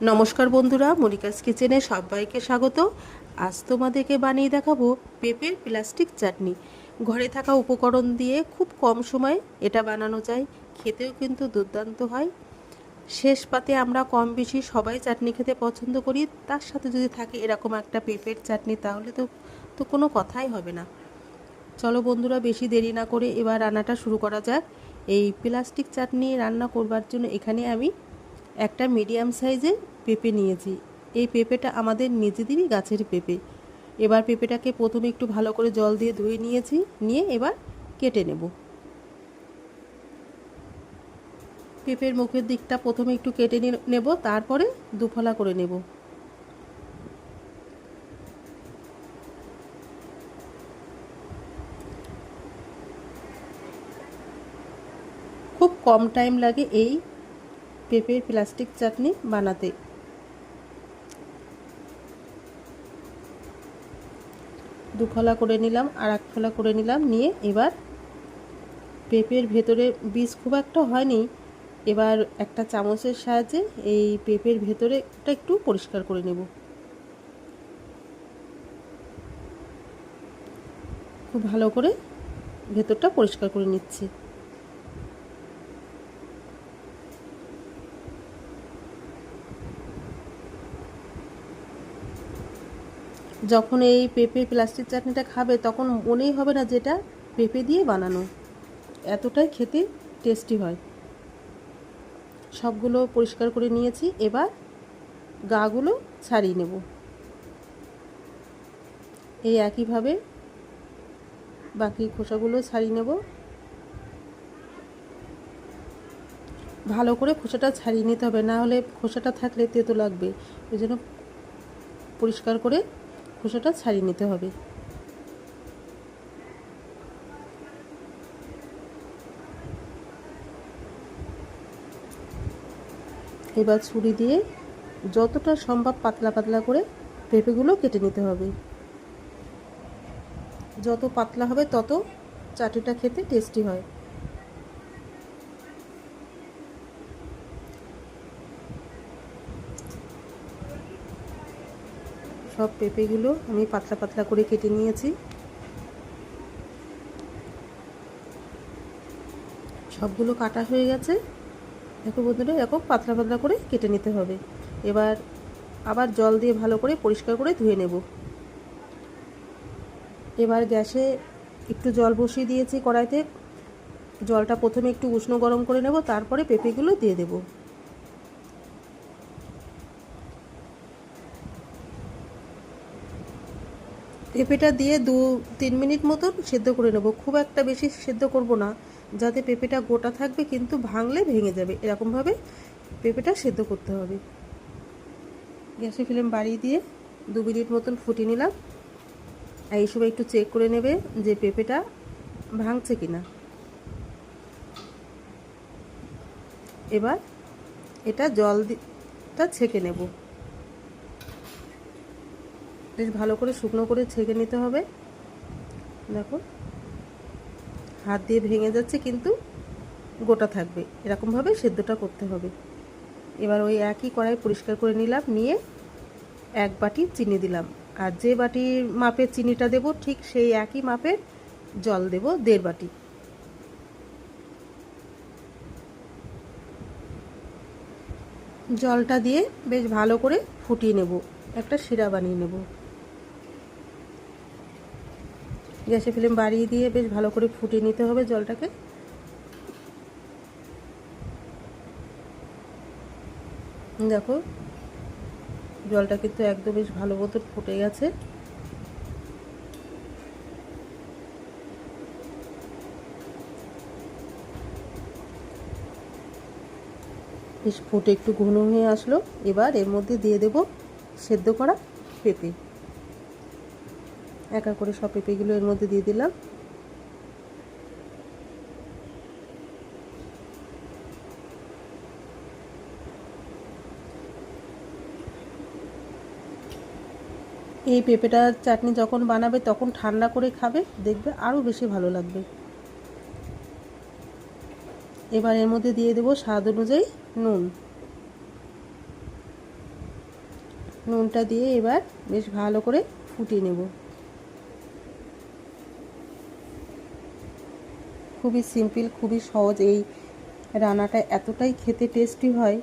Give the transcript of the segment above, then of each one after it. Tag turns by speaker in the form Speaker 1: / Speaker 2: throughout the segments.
Speaker 1: নমস্কার বন্ধুরা, মনিকাস কিচেনে সবাইকে স্বাগত। আজ তোমাদেরকে বানিয়ে দেখাবো পেঁপের প্লাস্টিক চাটনি। ঘরে থাকা উপকরণ দিয়ে খুব কম সময়ে এটা বানানো যায়, খেতেও কিন্তু দুর্দান্ত হয়। শেষ পাতে আমরা কম বেশি সবাই চাটনি খেতে পছন্দ করি, তার সাথে যদি থাকে এরকম একটা পেঁপের চাটনি, তাহলে তো তো কোনো কথাই হবে না। চলো বন্ধুরা, বেশি দেরি না করে এবার রান্নাটা শুরু করা যাক। এই প্লাস্টিক চাটনি রান্না করবার জন্য এখানে আমি একটা মিডিয়াম সাইজের পেঁপে নিয়েছি। এই পেঁপেটা আমাদের নিজেদেরই গাছের পেঁপে। এবার পেঁপেটাকে প্রথমে একটু ভালো করে জল দিয়ে ধুয়ে নিয়েছি, নিয়ে এবার কেটে নেব। পেঁপের মুখের দিকটা প্রথমে একটু কেটে নেব, তারপরে দুফলা করে নেব। খুব কম টাইম লাগে এই পেঁপের প্লাস্টিক চাটনি বানাতে। দু ফলা করে নিলাম আর এক ফলা করে নিলাম, নিয়ে এবার পেঁপের ভেতরে বীজ খুব একটা হয়নি। এবার একটা চামচের সাহায্যে এই পেঁপের ভেতরেটা একটু পরিষ্কার করে নেব। খুব ভালো করে ভেতরটা পরিষ্কার করে নিচ্ছি। যখন এই পেঁপে প্লাস্টিক চাটনিটা খাবে, তখন মনেই হবে না যেটা পেঁপে দিয়ে বানানো। এতটাই খেতে টেস্টি হয়। সবগুলো পরিষ্কার করে নিয়েছি, এবার গাগুলো ছাড়িয়ে নেব। এই একইভাবে বাকি খোসাগুলো ছাড়িয়ে নেব। ভালো করে খোসাটা ছাড়িয়ে নিতে হবে, না হলে খোসাটা থাকলে তেতো লাগবে। ওই জন্য পরিষ্কার করে খোসাটা ছাড়িয়ে নিতে হবে। এবার ছুরি দিয়ে যতটা সম্ভব পাতলা পাতলা করে পেঁপেগুলো কেটে নিতে হবে। যত পাতলা হবে তত চাটুটা খেতে টেস্টি হয়। সব পেঁপেগুলো আমি পাতলা পাতলা করে কেটে নিয়েছি। সবগুলো কাটা হয়ে গেছে। দেখো বন্ধুরা, এরকম পাতলা পাতলা করে কেটে নিতে হবে। এবার আবার জল দিয়ে ভালো করে পরিষ্কার করে ধুয়ে নেব। এবার গ্যাসে একটু জল বসিয়ে দিয়েছি কড়াইতে। জলটা প্রথমে একটু উষ্ণ গরম করে নেব, তারপরে পেঁপেগুলো দিয়ে দেবো। পেঁপেটা দিয়ে দু, তিন মিনিট মতন সেদ্ধ করে নেব। খুব একটা বেশি সেদ্ধ করব না, যাতে পেঁপেটা গোটা থাকবে, কিন্তু ভাঙলে ভেঙে যাবে। এরকমভাবে পেঁপেটা সেদ্ধ করতে হবে। গ্যাসে ফ্লেম বাড়িয়ে দিয়ে দু মিনিট মতন ফুটিয়ে নিলাম। এই সময় একটু চেক করে নেবে যে পেঁপেটা ভাঙছে কি না এবার এটা জল দিটা ছেঁকে নেব। বেশ ভালো করে শুকনো করে ছেঁকে নিতে হবে। দেখো। হাত দিয়ে ভেঙে যাচ্ছে, কিন্তু গোটা থাকবে। এরকমভাবে সেদ্ধটা করতে হবে। এবার ওই একই কড়াই পরিষ্কার করে নিলাম, নিয়ে এক বাটি চিনি দিলাম। আর যে বাটির মাপের চিনিটা দেব, ঠিক সেই একই মাপের জল দেব, দেড় বাটি। জলটা দিয়ে বেশ ভালো করে ফুটিয়ে নেব। একটা শিরা বানিয়ে নেব। গ্যাসে ফ্লেম বাড়িয়ে দিয়ে বেশ ভালো করে ফুটিয়ে নিতে হবে জলটাকে। দেখো, জলটা কিন্তু একদম বেশ ভালো মতো ফুটে গেছে। বেশ ফুটে একটু ঘন হয়ে আসলো। এবার এর মধ্যে দিয়ে দেব সেদ্ধ করা পেঁপে। একা করে সব পেঁপেগুলো এর মধ্যে দিয়ে দিলাম। এই পেঁপেটার চাটনি যখন বানাবে তখন ঠান্ডা করে খাবে, দেখবে আরও বেশি ভালো লাগবে। এবার এর মধ্যে দিয়ে দেবো স্বাদ অনুযায়ী নুন। নুনটা দিয়ে এবার বেশ ভালো করে ফুটিয়ে নেব। খুবই সিম্পল, খুবই সহজ। এই রান্নাটা এতটাই খেতে টেস্টি হয়।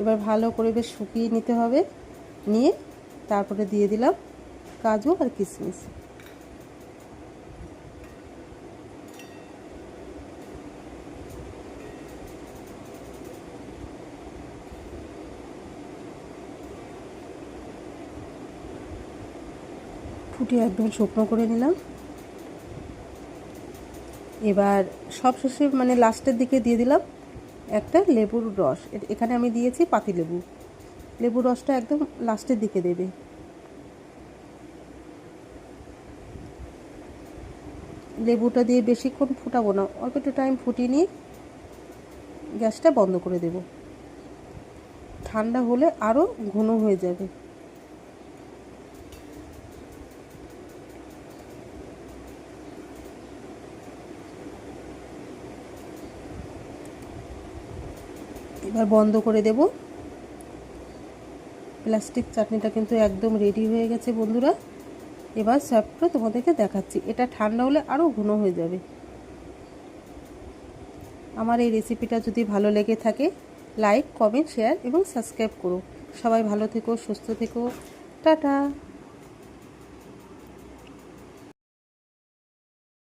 Speaker 1: এবার ভালো করে বেশ শুকিয়ে নিতে হবে। নিয়ে তারপরে দিয়ে দিলাম কাজু আর কিশমিশ। ফুটিয়ে একদম শুকনো করে নিলাম। এবার সব শেষে মানে লাস্টের দিকে দিয়ে দিলাম একটা লেবুর রস। এখানে আমি দিয়েছি পাতি লেবু। লেবুর রসটা একদম লাস্টের দিকে দেবে। লেবুটা দিয়ে বেশিক্ষণ ফুটাবো না, অল্প একটু টাইম ফুটিয়ে নিয়ে গ্যাসটা বন্ধ করে দেব। ঠান্ডা হলে আরও ঘন হয়ে যাবে। এবার বন্ধ করে দেব। প্লাস্টিক চাটনিটা কিন্তু একদম রেডি হয়ে গেছে বন্ধুরা। এবার করে তোমাদেরকে দেখাচ্ছি। এটা ঠান্ডা হলে আরও ঘন হয়ে যাবে। আমার এই রেসিপিটা যদি ভালো লেগে থাকে লাইক কমেন্ট শেয়ার এবং সাবস্ক্রাইব করো। সবাই ভালো থেকো, সুস্থ থেকো। টাটা!